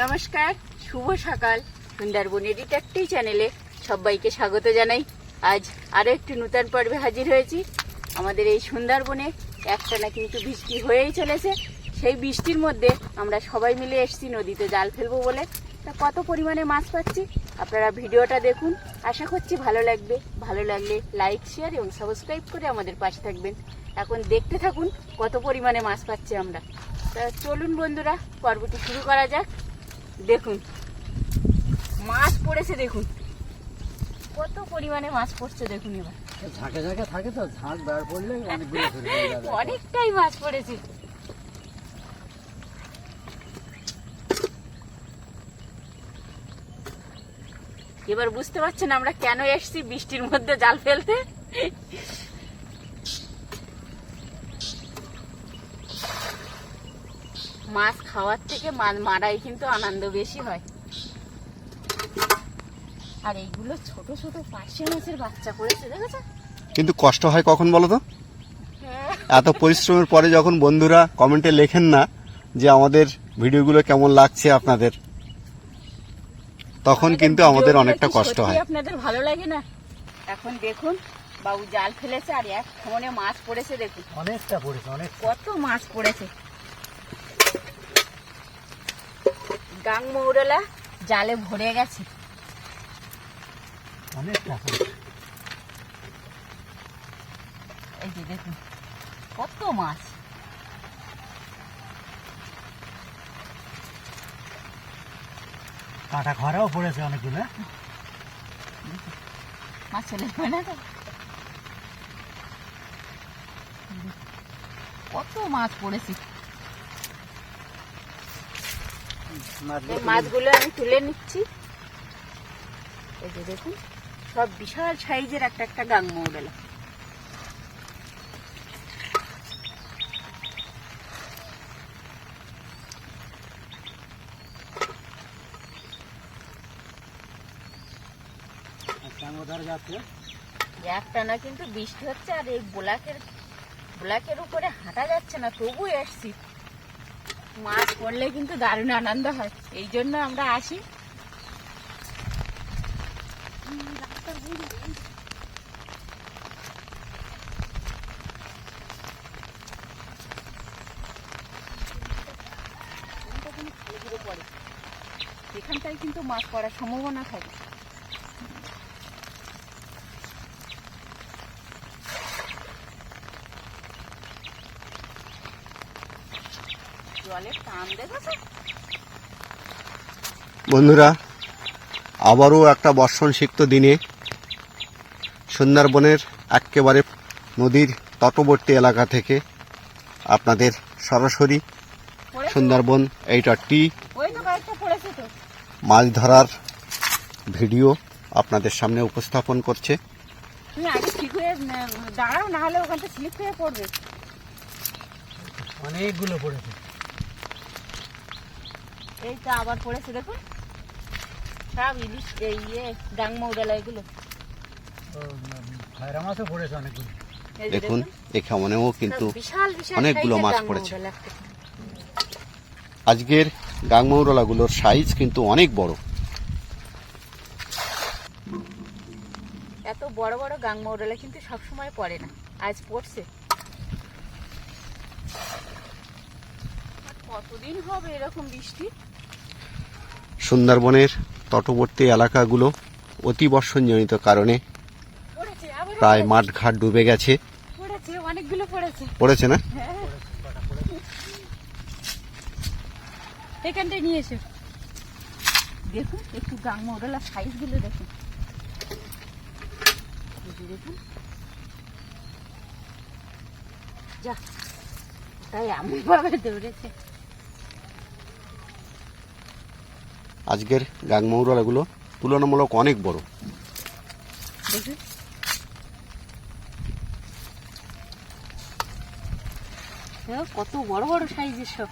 নমস্কার, শুভ সকাল। সুন্দরবন ডিটেকটিভ চ্যানেলে সবাইকে স্বাগত জানাই। আজ আরও একটি নূতন পর্বে হাজির হয়েছি। আমাদের এই সুন্দরবনে একটানা কিন্তু বৃষ্টি হয়েই চলেছে। সেই বৃষ্টির মধ্যে আমরা সবাই মিলে এসেছি, নদীতে জাল ফেলব বলে। তা কত পরিমাণে মাছ পাচ্ছি? আপনারা ভিডিওটা দেখুন। আশা করছি ভালো লাগবে। ভালো লাগলে লাইক, শেয়ার এবং সাবস্ক্রাইব করে আমাদের পাশে থাকবেন। এখন দেখতে থাকুন কত পরিমাণে মাছ পাচ্ছি আমরা। তা চলুন বন্ধুরা, পর্বটি শুরু করা যাক। দেখুন। মাছ পড়েছে দেখুন। কত পরিমাণে মাছ পড়ছে দেখুন এবার। ঝাঁকে ঝাঁকে থাকে তো ঝাঁক বের পড়লে অনেকটাই মাছ পড়েছে। এবার বুঝতে পারছেন আমরা কেন এসেছি বৃষ্টির মধ্যে জাল ফেলতে? মাছ খাওয়ার থেকে মাছ মারাই কিন্তু আনন্দ বেশি হয়। আর এইগুলো ছোট ছোট পার্শে মাছের বাচ্চা পড়েছে দেখেছ? কিন্তু কষ্ট হয় কখন বলো তো? হ্যাঁ। এত পরিশ্রমের পরে যখন বন্ধুরা কমেন্টে লেখেন না যে আমাদের ভিডিওগুলো কেমন লাগছে আপনাদের তখন কিন্তু আমাদের অনেকটা কষ্ট হয়। আপনাদের ভালো লাগে না? এখন দেখুন বাবু জাল ফেলেছে আর এক ফোনে মাছ পড়েছে দেখুন। অনেকটা পড়েছে অনেক। কত মাছ পড়েছে। গাং মৌরলা জালে ভরে গেছে। এই যে দেখুন কত মাছ। কাঁটা খরাও পড়েছে অনেকগুলো? মাছ চলে যাবে না তো? কত মাছ পড়েছে। মাছগুলো আমি তুলে নিচ্ছি। এই যে দেখুন সব বিশাল সাইজের একটা একটা গাং মৌরলা চাঙ্গো ধরে যাচ্ছে একটানা কিন্তু বৃষ্টি হচ্ছে আর এই ব্লাকের ব্লাকের উপরে হাঁটা যাচ্ছে না তবু এসছি। মাছ পড়লে কিন্তু দারুণ আনন্দ হয়। এই জন্য আমরা আসি। এখানটায় কিন্তু মাছ পড়ার সম্ভাবনা থাকে জলের টান দেখেছ বন্ধুরা আবারও একটা বর্ষণ সিক্ত দিনে সুন্দরবনের একেবারে নদীর তটবর্তী এলাকা থেকে আপনাদের সরাসরি সুন্দরবন এইটা টি মাছ ধরার ভিডিও আপনাদের সামনে উপস্থাপন করছে। তুমি আগে ঠিক উম, দাঁড়াও না হলে ওখানটা স্লিপ হয়ে পড়বে। অনেকগুলো পড়েছে। এই তো আবার পড়েছে দেখুন। সব ইলিশ এই ইয়ে ডাং মৌডালা এগুলো। খয়রা মাছও পড়েছে অনেকগুলো। দেখুন এখানেও কিন্তু সব বিশাল বিশাল অনেকগুলো মাছ পড়েছে। আজকের গাংমৌরলাগুলোর সাইজ কিন্তু অনেক বড়। এত বড় বড় গাংমৌরলা কিন্তু সব সময় পড়ে না আজ পড়ছে। কতদিন হবে এরকম বৃষ্টি? সুন্দরবনের তটবর্তী এলাকাগুলো অতি বর্ষণজনিত কারণে প্রায় মাঠঘাট ডুবে গেছে। পড়েছে না? এখানটায় নিয়ে এসো। দেখুন একটু গাং মৌরলা সাইজগুলো দেখুন। দেখুন। যা তাই এমন ভাবে দৌড়েছে। আজকের গাংমৌরলাগুলো তুলনামূলক অনেক বড়। কত বড় বড় সাইজের সব।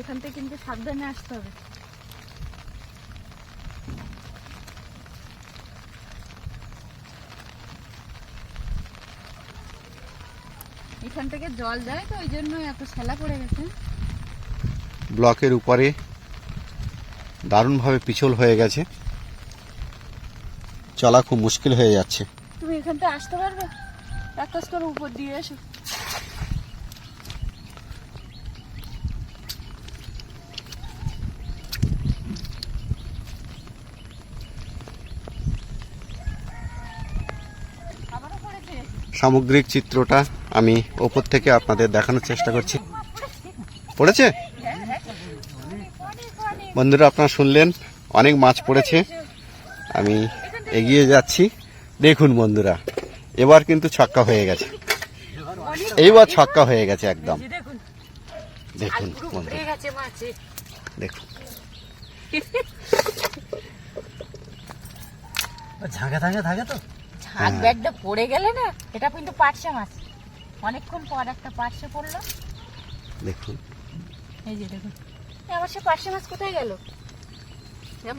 এখান থেকে কিন্তু সাবধানে আসতে হবে। এখান থেকে জল যায় তো ওই জন্য এত শ্যালা পড়ে গেছে। ব্লকের উপরে দারুণভাবে পিছল হয়ে গেছে। চলা খুব মুশকিল হয়ে যাচ্ছে। তুমি এখান থেকে আসতে পারবে? একটা করে উপর দিয়ে এসো। সামগ্রিক চিত্রটা আমি ওপর থেকে আপনাদের দেখানোর চেষ্টা করছি। পড়েছে? বন্ধুরা আপনারা শুনলেন অনেক মাছ পড়েছে। আমি এগিয়ে যাচ্ছি। দেখুন বন্ধুরা এবার কিন্তু ছক্কা হয়ে গেছে। এইবার ছক্কা হয়ে গেছে একদম। দেখুন বন্ধুরা দেখুন। ঝাঁকে থাকে থাকে তো? ঝাঁক ব্যাগটা পড়ে গেলে না এটা কিন্তু পার্শে মাছ। অনেকক্ষণ পর একটা পার্শে পড়ল। দেখুন। এই যে দেখুন। আবার সে পার্শে মাছ কোথায় গেল?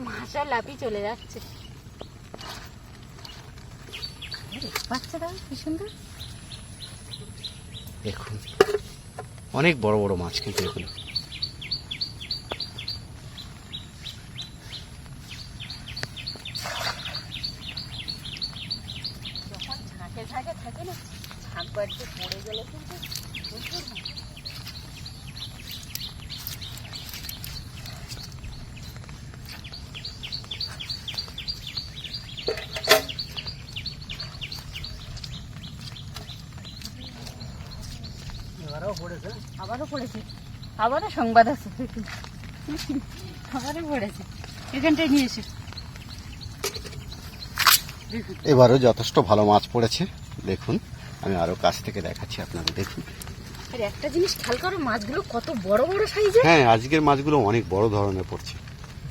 মাছটা লাপি চলে যাচ্ছে। বাচ্চা দাও কি সুন্দর। দেখুন। অনেক বড় বড় মাছ কিন্তু এগুলো যখন ঝাঁকে ঝাঁকে থাকে না ঝাঁক বাড়িতে পড়ে গেলে কিন্তু প্রচুর মাছ। এবারেও পড়েছে আবারও পড়েছে। আবারও সংবাদ আছে। আবারও পড়েছে। এখানটায় নিয়ে এসে। এবারও যথেষ্ট ভালো মাছ পড়েছে। দেখুন আমি আরও কাছ থেকে দেখাচ্ছি আপনাদের। দেখুন। আর একটা জিনিস খেয়াল করো মাছগুলো কত বড় বড় সাইজে হ্যাঁ আজকের মাছগুলো অনেক বড় ধরনের পড়ছে।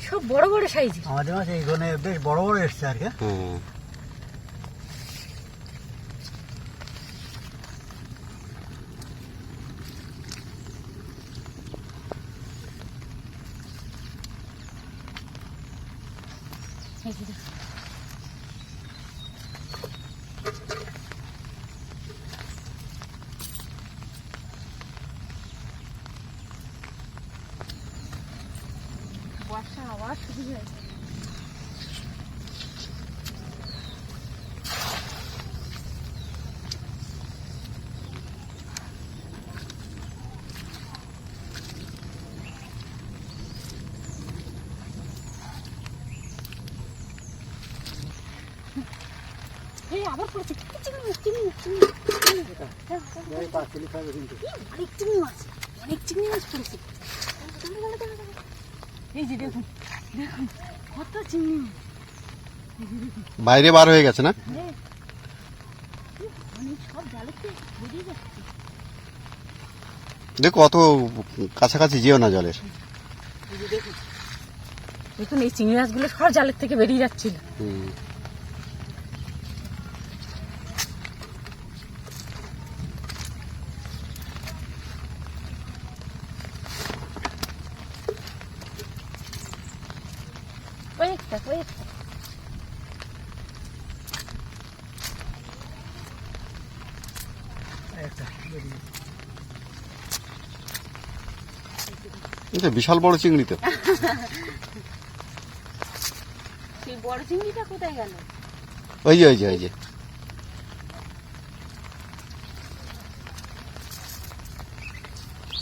সব বড় বড় সাইজে আমাদের মাছ এইখানে বেশ বড় বড় এসছে আর কি। হ্যাঁ। এই যে দেখুন। বর্ষা আবার পড়েছে। চিংড়ি চিংড়ি চিংড়ি খাবে কিন্তু। এই, অনেক চিংড়ি মাছ অনেক চিংড়ি মাছ পড়েছে। এই যে দেখুন দেখুন কত চিংড়ি বাইরে বার হয়ে গেছে না? দেখো অত কাছাকাছি যেও না জলের। দেখুন দেখুন এই চিংড়ি মাছগুলো সব জালের থেকে বেরিয়ে যাচ্ছিল। একটা বেরিয়ে। এটা বিশাল বড় চিংড়ি তো। সেই বড় চিংড়িটা কোথায় গেল? ওই যে ওই যে ওই যে।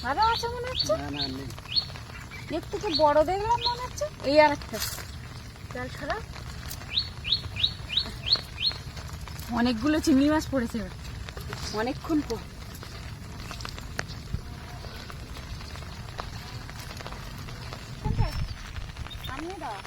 আরও আছে মনে হচ্ছে? না না নেই। এর থেকে বড় দেখলাম মনে হচ্ছে। এই আর একটা চাল ছাড়া? অনেকগুলো চিংড়ি মাছ পড়েছে অনেকক্ষণ পর। আনিয়ে দাও।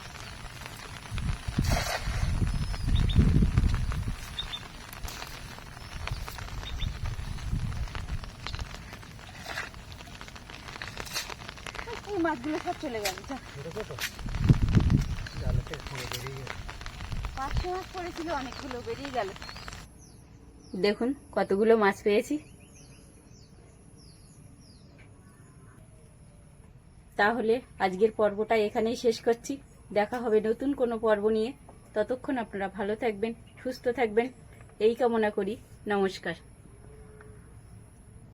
এই মাছগুলো সব চলে গেল যা দেখেছ তো জালেতে পুরো বেরিয়ে গেছে অনেকগুলো বেরিয়ে গেল দেখুন কতগুলো মাছ পেয়েছি। তাহলে আজকের পর্বটা এখানেই শেষ করছি। দেখা হবে নতুন কোনো পর্ব নিয়ে। ততক্ষণ আপনারা ভালো থাকবেন, সুস্থ থাকবেন। এই কামনা করি। নমস্কার।